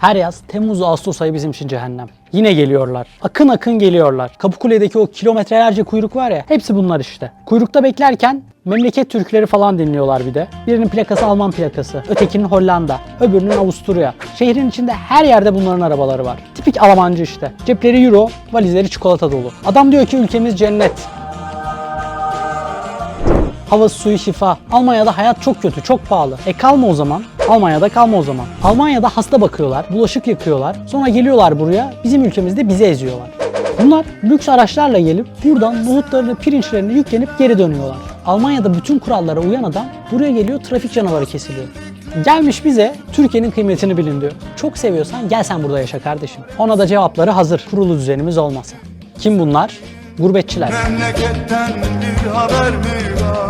Her yaz Temmuz Ağustos ayı bizim için cehennem. Yine geliyorlar. Akın akın geliyorlar. Kapıkule'deki o kilometrelerce kuyruk var ya hepsi bunlar işte. Kuyrukta beklerken memleket türküleri falan dinliyorlar bir de. Birinin plakası Alman plakası, ötekinin Hollanda, öbürünün Avusturya. Şehrin içinde her yerde bunların arabaları var. Tipik Almancı işte. Cepleri euro, valizleri çikolata dolu. Adam diyor ki ülkemiz cennet. Havası suyu şifa. Almanya'da hayat çok kötü, çok pahalı. E kalma o zaman. Almanya'da kalma o zaman. Almanya'da hasta bakıyorlar, bulaşık yıkıyorlar. Sonra geliyorlar buraya, bizim ülkemizde bizi eziyorlar. Bunlar lüks araçlarla gelip buradan nohutlarını, pirinçlerini yüklenip geri dönüyorlar. Almanya'da bütün kurallara uyan adam buraya geliyor, trafik canavarı kesiliyor. Gelmiş bize Türkiye'nin kıymetini bilin diyor. Çok seviyorsan gel sen burada yaşa kardeşim. Ona da cevapları hazır. Kurulu düzenimiz olmasa. Kim bunlar? Gurbetçiler. Memleketten bir haber mi var?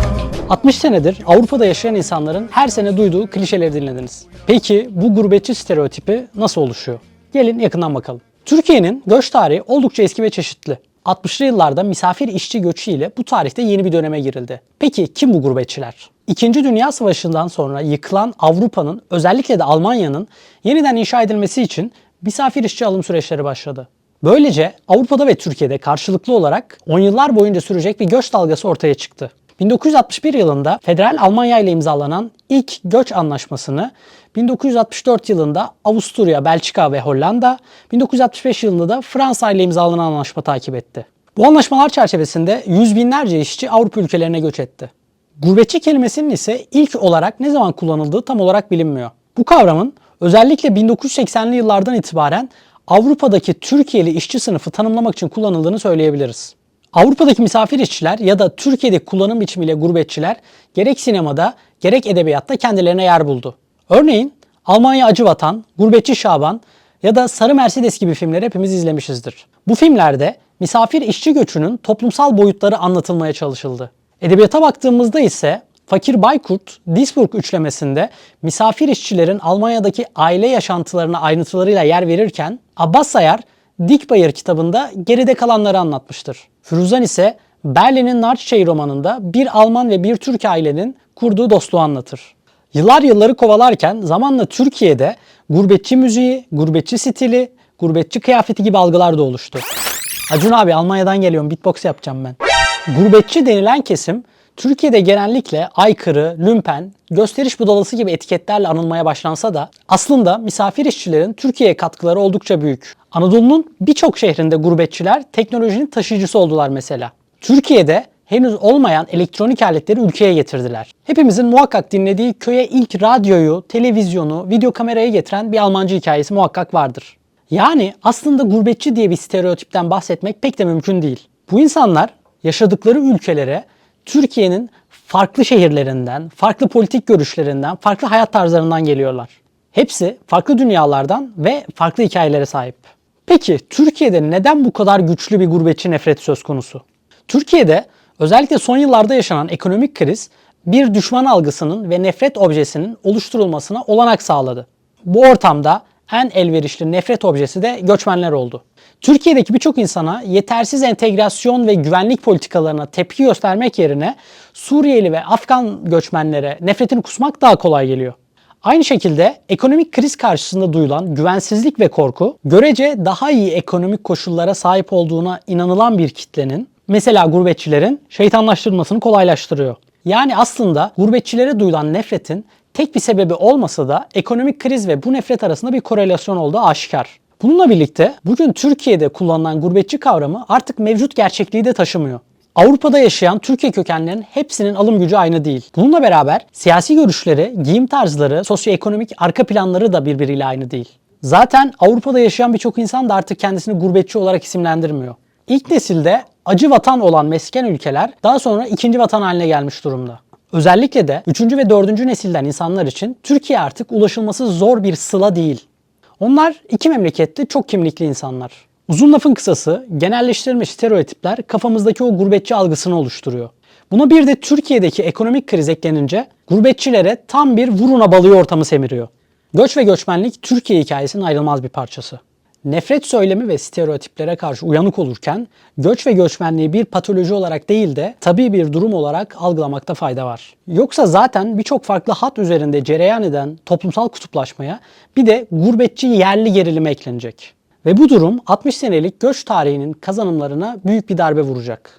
60 senedir Avrupa'da yaşayan insanların her sene duyduğu klişeleri dinlediniz. Peki bu gurbetçi stereotipi nasıl oluşuyor? Gelin yakından bakalım. Türkiye'nin göç tarihi oldukça eski ve çeşitli. 60'lı yıllarda misafir işçi göçü ile bu tarihte yeni bir döneme girildi. Peki kim bu gurbetçiler? İkinci Dünya Savaşı'ndan sonra yıkılan Avrupa'nın özellikle de Almanya'nın yeniden inşa edilmesi için misafir işçi alım süreçleri başladı. Böylece Avrupa'da ve Türkiye'de karşılıklı olarak 10 yıllar boyunca sürecek bir göç dalgası ortaya çıktı. 1961 yılında Federal Almanya ile imzalanan ilk göç anlaşmasını 1964 yılında Avusturya, Belçika ve Hollanda, 1965 yılında da Fransa ile imzalanan anlaşma takip etti. Bu anlaşmalar çerçevesinde yüz binlerce işçi Avrupa ülkelerine göç etti. Gurbetçi kelimesinin ise ilk olarak ne zaman kullanıldığı tam olarak bilinmiyor. Bu kavramın özellikle 1980'li yıllardan itibaren Avrupa'daki Türkiye'li işçi sınıfı tanımlamak için kullanıldığını söyleyebiliriz. Avrupa'daki misafir işçiler ya da Türkiye'deki kullanım biçimiyle gurbetçiler gerek sinemada gerek edebiyatta kendilerine yer buldu. Örneğin Almanya Acı Vatan, Gurbetçi Şaban ya da Sarı Mercedes gibi filmleri hepimiz izlemişizdir. Bu filmlerde misafir işçi göçünün toplumsal boyutları anlatılmaya çalışıldı. Edebiyata baktığımızda ise Fakir Baykurt, Duisburg üçlemesinde misafir işçilerin Almanya'daki aile yaşantılarına ayrıntılarıyla yer verirken Abbas Sayar, Dikbayır kitabında geride kalanları anlatmıştır. Firuzan ise Berlin'in Nar Çiçeği romanında bir Alman ve bir Türk ailenin kurduğu dostluğu anlatır. Yıllar yılları kovalarken zamanla Türkiye'de gurbetçi müziği, gurbetçi stili, gurbetçi kıyafeti gibi algılar da oluştu. Acun abi Almanya'dan geliyorum beatbox yapacağım ben. Gurbetçi denilen kesim Türkiye'de genellikle aykırı, lümpen, gösteriş budalası gibi etiketlerle anılmaya başlansa da aslında misafir işçilerin Türkiye'ye katkıları oldukça büyük. Anadolu'nun birçok şehrinde gurbetçiler teknolojinin taşıyıcısı oldular mesela. Türkiye'de henüz olmayan elektronik aletleri ülkeye getirdiler. Hepimizin muhakkak dinlediği köye ilk radyoyu, televizyonu, video kamerayı getiren bir Almancı hikayesi muhakkak vardır. Yani aslında gurbetçi diye bir stereotipten bahsetmek pek de mümkün değil. Bu insanlar yaşadıkları ülkelere Türkiye'nin farklı şehirlerinden, farklı politik görüşlerinden, farklı hayat tarzlarından geliyorlar. Hepsi farklı dünyalardan ve farklı hikayelere sahip. Peki Türkiye'de neden bu kadar güçlü bir gurbetçi nefreti söz konusu? Türkiye'de özellikle son yıllarda yaşanan ekonomik kriz bir düşman algısının ve nefret objesinin oluşturulmasına olanak sağladı. Bu ortamda en elverişli nefret objesi de göçmenler oldu. Türkiye'deki birçok insana yetersiz entegrasyon ve güvenlik politikalarına tepki göstermek yerine Suriyeli ve Afgan göçmenlere nefretini kusmak daha kolay geliyor. Aynı şekilde ekonomik kriz karşısında duyulan güvensizlik ve korku, görece daha iyi ekonomik koşullara sahip olduğuna inanılan bir kitlenin, mesela gurbetçilerin şeytanlaştırılmasını kolaylaştırıyor. Yani aslında gurbetçilere duyulan nefretin tek bir sebebi olmasa da ekonomik kriz ve bu nefret arasında bir korelasyon olduğu aşikar. Bununla birlikte bugün Türkiye'de kullanılan gurbetçi kavramı artık mevcut gerçekliği de taşımıyor. Avrupa'da yaşayan Türkiye kökenlerinin hepsinin alım gücü aynı değil. Bununla beraber siyasi görüşleri, giyim tarzları, sosyoekonomik arka planları da birbiriyle aynı değil. Zaten Avrupa'da yaşayan birçok insan da artık kendisini gurbetçi olarak isimlendirmiyor. İlk nesilde acı vatan olan mesken ülkeler daha sonra ikinci vatan haline gelmiş durumda. Özellikle de 3. ve 4. nesilden insanlar için Türkiye artık ulaşılması zor bir sıla değil. Onlar iki memlekette çok kimlikli insanlar. Uzun lafın kısası genelleştirilmiş stereotipler kafamızdaki o gurbetçi algısını oluşturuyor. Buna bir de Türkiye'deki ekonomik kriz eklenince gurbetçilere tam bir vuruna balığı ortamı semiriyor. Göç ve göçmenlik Türkiye hikayesinin ayrılmaz bir parçası. nefret söylemi ve stereotiplere karşı uyanık olurken göç ve göçmenliği bir patoloji olarak değil de tabii bir durum olarak algılamakta fayda var. Yoksa zaten birçok farklı hat üzerinde cereyan eden toplumsal kutuplaşmaya bir de gurbetçi yerli gerilimi eklenecek. Ve bu durum 60 senelik göç tarihinin kazanımlarına büyük bir darbe vuracak.